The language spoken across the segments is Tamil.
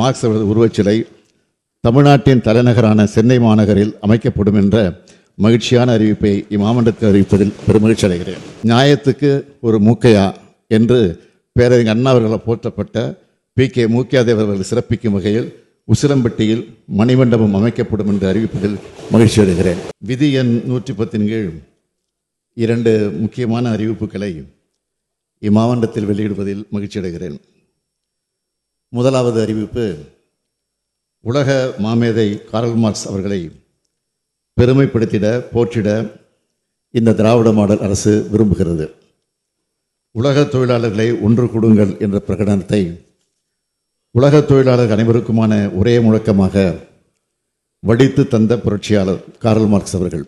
மார்க்ஸ் அவரது உருவச்சிலை தமிழ்நாட்டின் தலைநகரான சென்னை மாநகரில் அமைக்கப்படும் என்ற மகிழ்ச்சியான அறிவிப்பை இம்மாமண்டத்தில் அறிவிப்பதில் பெருமகிழ்ச்சி அடைகிறேன் நியாயத்துக்கு ஒரு மூக்கையா என்று பேரறிஞர் அண்ணா அவர்களால் போற்றப்பட்ட பி. கே. மூக்கியாதேவர் அவர்கள் சிறப்பிக்கும் வகையில் உசிலம்பட்டியில் மணிமண்டபம் அமைக்கப்படும் என்று அறிவிப்பதில் மகிழ்ச்சி அடைகிறேன் விதி எண் நூற்றி பத்தின் கீழ் இரண்டு முக்கியமான அறிவிப்புகளை இம்மாவட்டத்தில் வெளியிடுவதில் மகிழ்ச்சி அடைகிறேன் முதலாவது அறிவிப்பு உலக மாமேதை காரல் மார்க்ஸ் அவர்களை பெருமைப்படுத்திட போற்றிட இந்த திராவிட மாடல் அரசு விரும்புகிறது. உலக தொழிலாளர்களை ஒன்று கொடுங்கள் என்ற பிரகடனத்தை உலக தொழிலாளர் அனைவருக்குமான ஒரே முழக்கமாக வடித்து தந்த புரட்சியாளர் காரல் மார்க்ஸ் அவர்கள்.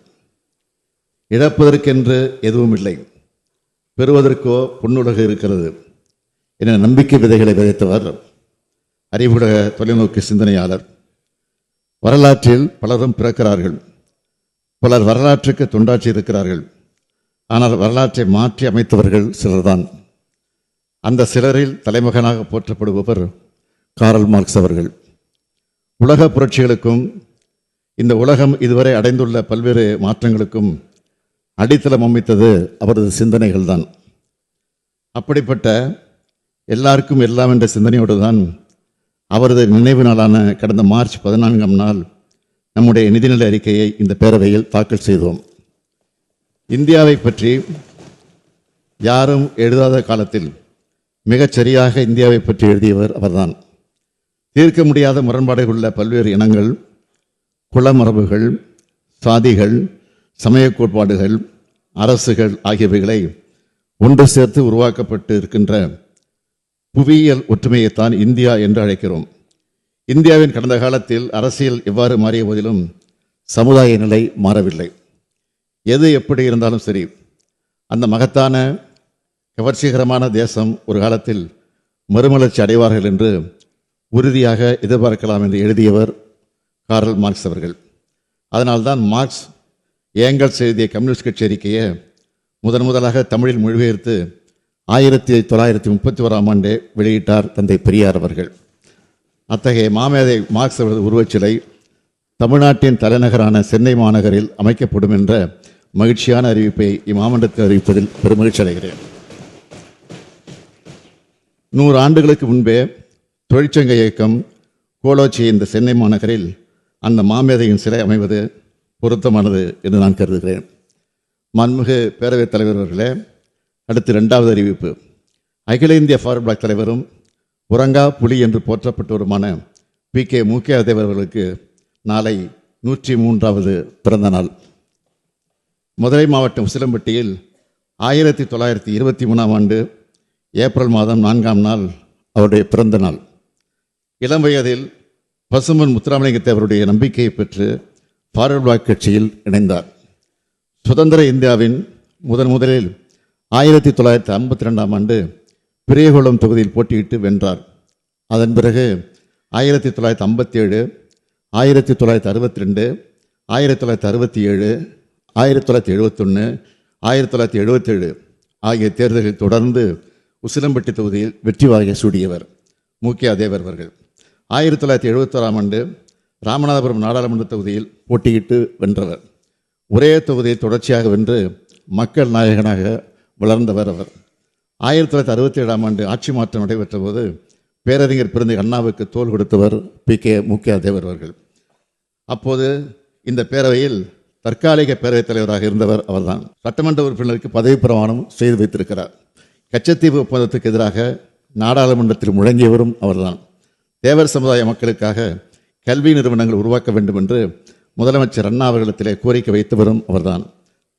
இழப்பதற்கென்று எதுவும் இல்லை பெறுவதற்கோ பொன்னுலக இருக்கிறது என நம்பிக்கை விதைகளை விதைத்தவர் அறிவுடக தொலைநோக்கு சிந்தனையாளர். வரலாற்றில் பலரும் பிறக்கிறார்கள். பலர் வரலாற்றுக்கு தொண்டாற்றி இருக்கிறார்கள். ஆனால் வரலாற்றை மாற்றி அமைத்தவர்கள் சிலர்தான். அந்த சிலரில் தலைமகனாக போற்றப்படுபவர் காரல் மார்க்ஸ் அவர்கள். உலக புரட்சிகளுக்கும் இந்த உலகம் இதுவரை அடைந்துள்ள பல்வேறு மாற்றங்களுக்கும் அடித்தளம் அமைத்தது அவரது சிந்தனைகள் தான் அப்படிப்பட்ட எல்லாருக்கும் எல்லாம் என்ற சிந்தனையோடு தான் அவரது நினைவு நாளான கடந்த மார்ச் பதினான்காம் நாள் நம்முடைய நிதிநிலை அறிக்கையை இந்த பேரவையில் தாக்கல் செய்தோம். இந்தியாவை பற்றி யாரும் எழுதாத காலத்தில் மிகச் சரியாக இந்தியாவை பற்றி எழுதியவர் அவர்தான். தீர்க்க முடியாத முரண்பாடுகள் உள்ள பல்வேறு இனங்கள் குளமரபுகள் சாதிகள் சமய கோட்பாடுகள் அரசுகள் ஆகியவைகளை ஒன்று சேர்த்து உருவாக்கப்பட்டு இருக்கின்ற புவியியல் ஒற்றுமையைத்தான் இந்தியா என்று அழைக்கிறோம். இந்தியாவின் கடந்த காலத்தில் அரசியல் எவ்வாறு மாறிய போதிலும் சமுதாய நிலை மாறவில்லை. எது எப்படி இருந்தாலும் சரி அந்த மகத்தான கவர்ச்சிகரமான தேசம் ஒரு காலத்தில் மறுமலர்ச்சி அடைவார்கள் என்று உறுதியாக எதிர்பார்க்கலாம் என்று எழுதியவர் காரல் மார்க்ஸ் அவர்கள். அதனால்தான் மார்க்ஸ் ஏங்கல்ஸ் எழுதிய கம்யூனிஸ்ட் கட்சி அறிக்கையை முதன் முதலாக தமிழில் மொழிபெயர்த்து ஆயிரத்தி தொள்ளாயிரத்தி முப்பத்தி ஓராம் ஆண்டு வெளியிட்டார் தந்தை பெரியார் அவர்கள். அத்தகைய மாமேதை மார்க்ஸ் அவரது உருவச்சிலை தமிழ்நாட்டின் தலைநகரான சென்னை மாநகரில் அமைக்கப்படும் என்ற மகிழ்ச்சியான அறிவிப்பை இம்மாமன்றத்தில் அறிவிப்பதில் பெருமகிழ்ச்சி அடைகிறேன். நூறு ஆண்டுகளுக்கு முன்பே தொழிற்சங்க இயக்கம் கோலோச்சி இந்த சென்னை மாநகரில் அந்த மாமேதையின் சிலை அமைவது பொருத்தமானது என்று நான் கருதுகிறேன். மன்முகு பேரவைத் தலைவர் அவர்களே அடுத்து ரெண்டாவது அறிவிப்பு. அகில இந்திய ஃபார்வர்ட் பிளாக் தலைவரும் உரங்கா புலி என்று போற்றப்பட்டவருமான பி கே மூக்கியாதேவர் அவர்களுக்கு நாளை நூற்றி மூன்றாவது பிறந்த நாள். மதுரை மாவட்டம் உசிலம்பட்டியில் ஆயிரத்தி தொள்ளாயிரத்தி இருபத்தி மூணாம் ஆண்டு ஏப்ரல் மாதம் நான்காம் நாள் அவருடைய பிறந்த நாள். இளம் வயதில் பசுமன் முத்துராமலிங்க தேவருடைய நம்பிக்கையை பெற்று ஃபார்வர்ட் பிளாக் கட்சியில் இணைந்தார். சுதந்திர இந்தியாவின் முதன் முதலில் ஆயிரத்தி தொள்ளாயிரத்தி ஐம்பத்தி ரெண்டாம் ஆண்டு பெரியகுளம் தொகுதியில் போட்டியிட்டு வென்றார். அதன் பிறகு ஆயிரத்தி தொள்ளாயிரத்தி ஐம்பத்தி ஏழு ஆயிரத்தி தொள்ளாயிரத்தி அறுபத்தி ரெண்டு ஆயிரத்தி தொள்ளாயிரத்தி அறுபத்தி ஏழு ஆயிரத்தி தொள்ளாயிரத்தி எழுபத்தொன்று ஆயிரத்தி தொள்ளாயிரத்தி எழுபத்தேழு ஆகிய தேர்தலில் தொடர்ந்து உசிலம்பட்டி தொகுதியில் வெற்றி வாகை சூடியவர் முக்கிய தேவர் அவர்கள். ஆயிரத்தி தொள்ளாயிரத்தி எழுபத்தோராம் ஆண்டு ராமநாதபுரம் நாடாளுமன்ற தொகுதியில் போட்டியிட்டு வென்றவர். ஒரே தொகுதியை தொடர்ச்சியாக வென்று மக்கள் நாயகனாக வளர்ந்தவர் அவர். ஆயிரத்தி தொள்ளாயிரத்தி அறுபத்தி ஏழாம் ஆண்டு ஆட்சி மாற்றம் நடைபெற்ற போது பேரறிஞர் பிறந்த அண்ணாவுக்கு தோல் கொடுத்தவர் பி. கே. முக்கியா தேவர் அவர்கள். அப்போது இந்த பேரவையில் தற்காலிக பேரவைத் தலைவராக இருந்தவர் அவர்தான். சட்டமன்ற உறுப்பினருக்கு பதவி பிரமாணம் செய்து வைத்திருக்கிறார். கச்சத்தீவு ஒப்பந்தத்துக்கு எதிராக நாடாளுமன்றத்தில் முழங்கியவரும் அவர்தான். தேவர் சமுதாய மக்களுக்காக கல்வி நிறுவனங்கள் உருவாக்க வேண்டும் என்று முதலமைச்சர் அண்ணா அவர்களிடத்திலே கோரிக்கை வைத்தவரும் அவர்தான்.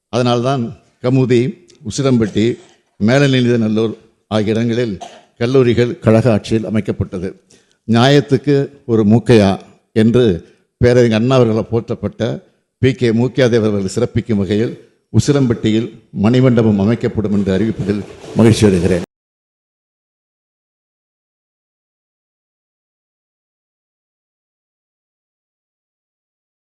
அதனால்தான் கமுதி உசிலம்பட்டி மேலநிலைநல்லூர் ஆகிய இடங்களில் கல்லூரிகள் கழக ஆட்சியில் அமைக்கப்பட்டது. நியாயத்துக்கு ஒரு மூக்கையா என்று பேரறிஞர் அண்ணா அவர்களால் போற்றப்பட்ட பி. கே. மூக்கியாதேவர் அவர்கள் சிறப்பிக்கும் வகையில் உசிலம்பட்டியில் மணிமண்டபம் அமைக்கப்படும் என்று அறிவிப்பதில் மகிழ்ச்சி அடைகிறேன்